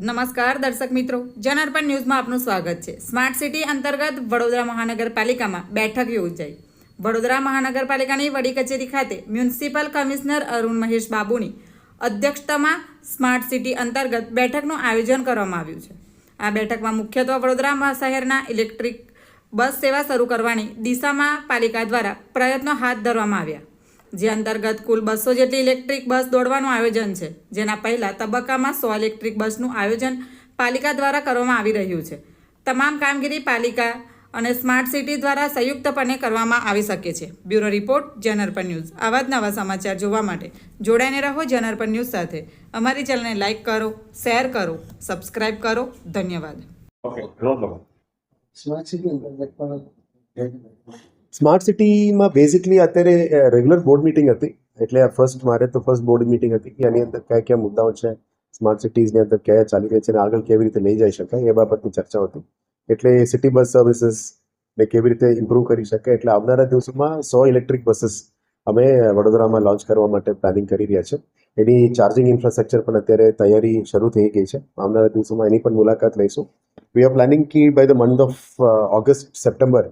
નમસ્કાર દર્શક મિત્રો જનઅર્પણ ન્યૂઝમાં આપનું સ્વાગત છે. સ્માર્ટ સિટી અંતર્ગત વડોદરા મહાનગરપાલિકામાં બેઠક યોજાઈ. વડોદરા મહાનગરપાલિકાની વડી કચેરી ખાતે મ્યુનિસિપલ કમિશનર અરુણ મહેશ બાબુની અધ્યક્ષતામાં સ્માર્ટ સિટી અંતર્ગત બેઠકનું આયોજન કરવામાં આવ્યું છે. આ બેઠકમાં મુખ્યત્વે વડોદરા શહેરના ઇલેક્ટ્રિક બસ સેવા શરૂ કરવાની દિશામાં પાલિકા દ્વારા પ્રયત્નો હાથ ધરવામાં આવ્યા. જે અંતર્ગત કુલ બસો જેટલી ઇલેક્ટ્રિક બસ દોડવાનું આયોજન છે જેના પહેલા તબક્કામાં સો ઇલેક્ટ્રિક બસનું આયોજન પાલિકા દ્વારા કરવામાં આવી રહ્યું છે. તમામ કામગીરી પાલિકા અને સ્માર્ટ સિટી દ્વારા સંયુક્તપણે કરવામાં આવી શકે છે. બ્યુરો રિપોર્ટ જનરપન ન્યૂઝ. આવા જ નવા સમાચાર જોવા માટે જોડાઈને રહો જનરપન ન્યૂઝ સાથે. અમારી ચેનલને લાઇક કરો શેર કરો સબસ્ક્રાઇબ કરો. ધન્યવાદ. સ્માર્ટ સિટી અંતર્ગત પણ સ્માર્ટ સિટીમાં બેઝિકલી અત્યારે રેગ્યુલર બોર્ડ મિટિંગ હતી. એટલે ફર્સ્ટ મારે તો ફર્સ્ટ બોર્ડ મિટિંગ હતી કે આની અંદર કયા કયા મુદ્દાઓ છે સ્માર્ટ સિટીઝની અંદર કયા ચાલી રહી છે અને આગળ કેવી રીતે લઈ જઈ શકાય એ બાબતની ચર્ચા હતી. એટલે સિટી બસ સર્વિસીસ ને કેવી રીતે ઇમ્પ્રૂવ કરી શકાય એટલે આવનારા દિવસોમાં સો ઇલેક્ટ્રિક બસીસ અમે વડોદરામાં લોન્ચ કરવા માટે પ્લાનિંગ કરી રહ્યા છે. એની ચાર્જિંગ ઇન્ફ્રાસ્ટ્રક્ચર પણ અત્યારે તૈયારી શરૂ થઈ ગઈ છે. આવનારા દિવસોમાં એની પણ મુલાકાત લઈશું. We are planning key by the month of August, September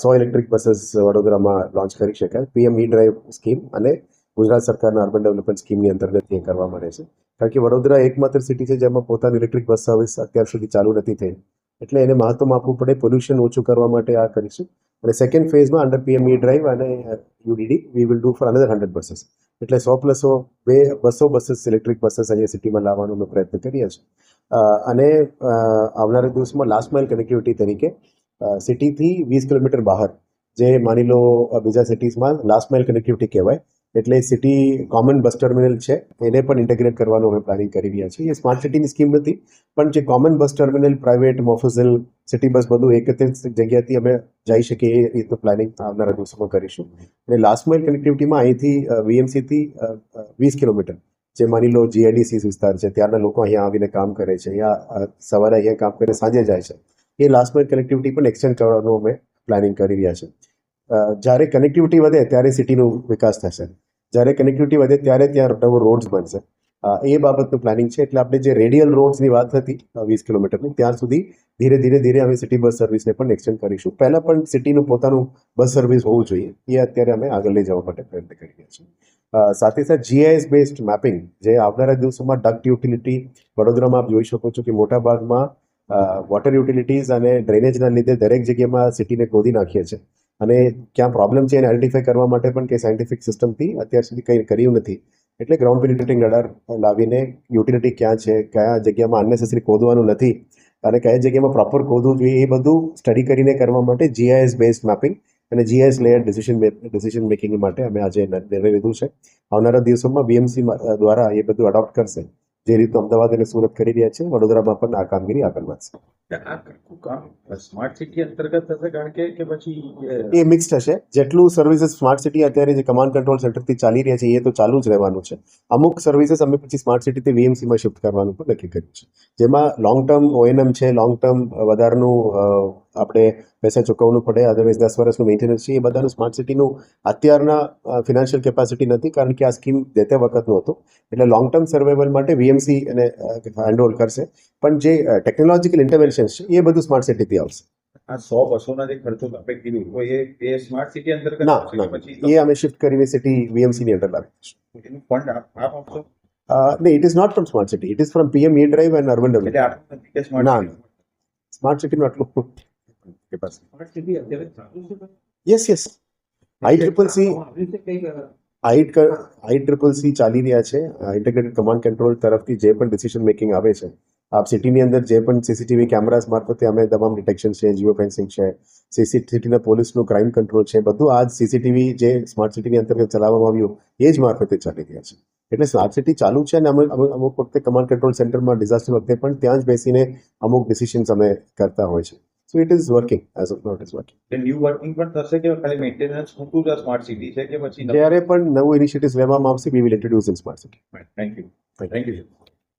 so electric buses વડોદરામાં લોન્ચ કરી શકાય પીએમ ઈ ડ્રાઈવ સ્કીમ અને ગુજરાત સરકારના અર્બન ડેવલપમેન્ટ સ્કીમની અંતર્ગત એ કરવા મળે છે. કારણ કે વડોદરા એકમાત્ર સિટી છે જેમાં પોતાની ઇલેક્ટ્રિક બસ સર્વિસ અત્યાર સુધી ચાલુ નથી થઈ. એટલે એને મહત્વ આપવું પડે પોલ્યુશન ઓછું કરવા માટે આ કરીશું. અને સેકન્ડ ફેઝમાં અંડર પીએમ ઈ ડ્રાઈવ અને UDD we will do for another hundred buses એટલે સો પ્લસો બે બસો બસીસ ઇલેક્ટ્રિક બસીસ અહીંયા સિટીમાં લાવવાનો અમે પ્રયત્ન કરીએ છીએ. અને આવનારા દિવસમાં લાસ્ટ માઇલ કનેક્ટિવિટી તરીકે સિટીથી વીસ કિલોમીટર બહાર, જે માની લો બીજા સિટીઝમાં લાસ્ટ માઇલ કનેક્ટિવિટી કહેવાય, એટલે સિટી કોમન બસ ટર્મિનલ છે, એને પણ ઇન્ટેગ્રેટ કરવાનું અમે પ્લાનિંગ કરી રહ્યા છીએ. એ સ્માર્ટ સિટીની સ્કીમ નથી, પણ જે common bus terminal private mofussil city bus બધું એકત્રિત જગ્યાથી અમે જઈ શકીએ, એ રીતનું પ્લાનિંગ આવનારા દિવસોમાં કરીશું. અને લાસ્ટ માઇલ કનેક્ટિવિટીમાં અહીંથી વીએમસીથી વીસ કિલોમીટર, જે માની લો જીઆઈડીસી વિસ્તાર છે ત્યારના લોકો અહીંયા આવીને કામ કરે છે, અહીંયા સવારે અહીંયા કામ કરીને સાંજે જાય છે. એ લાસ્ટ માઇલ કનેક્ટિવિટી પણ એક્સટેન્ડ કરવાનું અમે પ્લાનિંગ કરી રહ્યા છે જ્યારે કનેક્ટિવિટી વધે ત્યારે સિટીનો વિકાસ થશે. જ્યારે કનેક્ટિવિટી વધે ત્યારે ત્યાં નવો રોડ્સ બનશે. એ બાબતનું પ્લાનિંગ છે. એટલે આપણે જે રેડિયલ રોડ્સની વાત હતી વીસ કિલોમીટરની, ત્યાં સુધી ધીરે ધીરે ધીરે અમે સિટી બસ સર્વિસને પણ એક્સટેન્ડ કરીશું. પહેલાં પણ સિટીનું પોતાનું બસ સર્વિસ હોવું જોઈએ. એ અત્યારે અમે આગળ લઈ જવા માટે પ્રયત્ન કરી રહ્યા છીએ. સાથે સાથે જીઆઈએસ બેસ્ડ મેપિંગ જે આવનારા દિવસોમાં ડક્ટ યુટિલિટી વડોદરામાં આપ જોઈ શકો છો કે મોટા ભાગમાં વોટર યુટિલિટીઝ અને ડ્રેનેજના લીધે દરેક જગ્યામાં સિટીને ખોદી નાખીએ છીએ. અને ક્યાં પ્રોબ્લેમ છે એને આઈડેન્ટિફાઈ કરવા માટે પણ કંઈ સાયન્ટિફિક સિસ્ટમથી અત્યાર સુધી કંઈ કર્યું નથી. એટલે ગ્રાઉન્ડ પેનિટ્રેટિંગ રડાર લાવીને યુટિલિટી ક્યાં છે, કયા જગ્યામાં અનનેસેસરી ખોદવાનું નથી અને કયા જગ્યામાં પ્રોપર ખોદવું જોઈએ એ બધું સ્ટડી કરીને કરવા માટે જીઆઈએસ બેઝ મેપિંગ અને GIS layer decision decision making માટે અમે આજે નિર્ણય લીધું છે. આવનારા દિવસોમાં બીએમસી દ્વારા એ બધું અડોપ્ટ કરશે. જે રીતે અમદાવાદ અને સુરત કરી રહ્યા છે વડોદરામાં પણ આ કામગીરી આગળ વધશે. આ આખું કામ સ્માર્ટ સિટી અંતર્ગત થશે કારણ કે કે પછી એ, મિક્સ થશે. જેટલું સર્વિસીસ સ્માર્ટ સિટી અત્યારે જે કમાન્ડ કંટ્રોલ સેન્ટરથી ચાલી રહ્યા છે એ તો ચાલુ જ રહેવાનું છે. અમુક સર્વિસીસ અમે પછી સ્માર્ટ સિટીથી વીએમસીમાં શિફ્ટ કરવાનું પણ નક્કી કર્યું છે. જેમાં લોંગ ટર્મ ઓએનએમ છે લોંગ ટર્મ વધારાનું આપણે પૈસા ચૂકવવું પડે. અદરવાઇઝ દસ વર્ષનું મેન્ટેનન્સ છે. એ બધાનું સ્માર્ટ સિટીનું અત્યારના ફિનાન્શિયલ કેપેસિટી નથી કારણ કે આ સ્કીમ જે તે વખતનું હતું. એટલે લોંગ ટર્મ સર્વાઈવલ માટે વીએમસી એને હેન્ડઓવર કરશે. પણ જે ટેકનોલોજીકલ ઇન્ટરવેન્શન્સ છે એ બધું સ્માર્ટ સિટીથી આવશે. આ સો બસોના જે ખર્ચો આપણે કીધું. હોય એ એ સ્માર્ટ સિટી અંતર્ગત ના પછી એ અમે શિફ્ટ કરીને સિટી વીએમસી ની અંદર લાવી એનું ફંડ આપ આપ આપશો? નહીં it is not from smart city it is from PM E drive and urban development ના, સ્માર્ટ સિટીનું આટલું ચાલુ છે yes yes I triple C I I triple C ચાલી રહ્યા છે ઇન્ટિગ્રેટેડ કમાન્ડ કંટ્રોલ તરફથી જે પણ ડિસિઝન મેકિંગ આવે છે આપ સિટીની અંદર જે પણ સીસીટીવી કેમેરાઝ મારફતે અમે તમામ ડિટેક્શન છે જીઓ ફેન્સિંગ છે સીસીટીવીના પોલીસનું ક્રાઇમ કંટ્રોલ છે બધું આ સીસીટીવી જે સ્માર્ટ સિટીની અંતર્ગત ચલાવવામાં આવ્યું એ જ મારફતે ચાલી રહ્યા છે એટલે સ્માર્ટ સિટી ચાલુ છે અને અમે અમે અમુક વખતે કમાન્ડ કંટ્રોલ સેન્ટરમાં ડિઝાસ્ટર વખતે પણ ત્યાં જ બેસીને અમુક ડિસિશન્સ અમે કરતા હોય છે so it is working as of not is working new working પણ થશે કે ખાલી મેન્ટેનન્સ પૂરતું જ સ્માર્ટ સિટી છે કે પછી જ્યારે પણ નવું ઇનિશિયેટિવ્સ લેવામાં આવશે we will introduce in smart city thank you thank you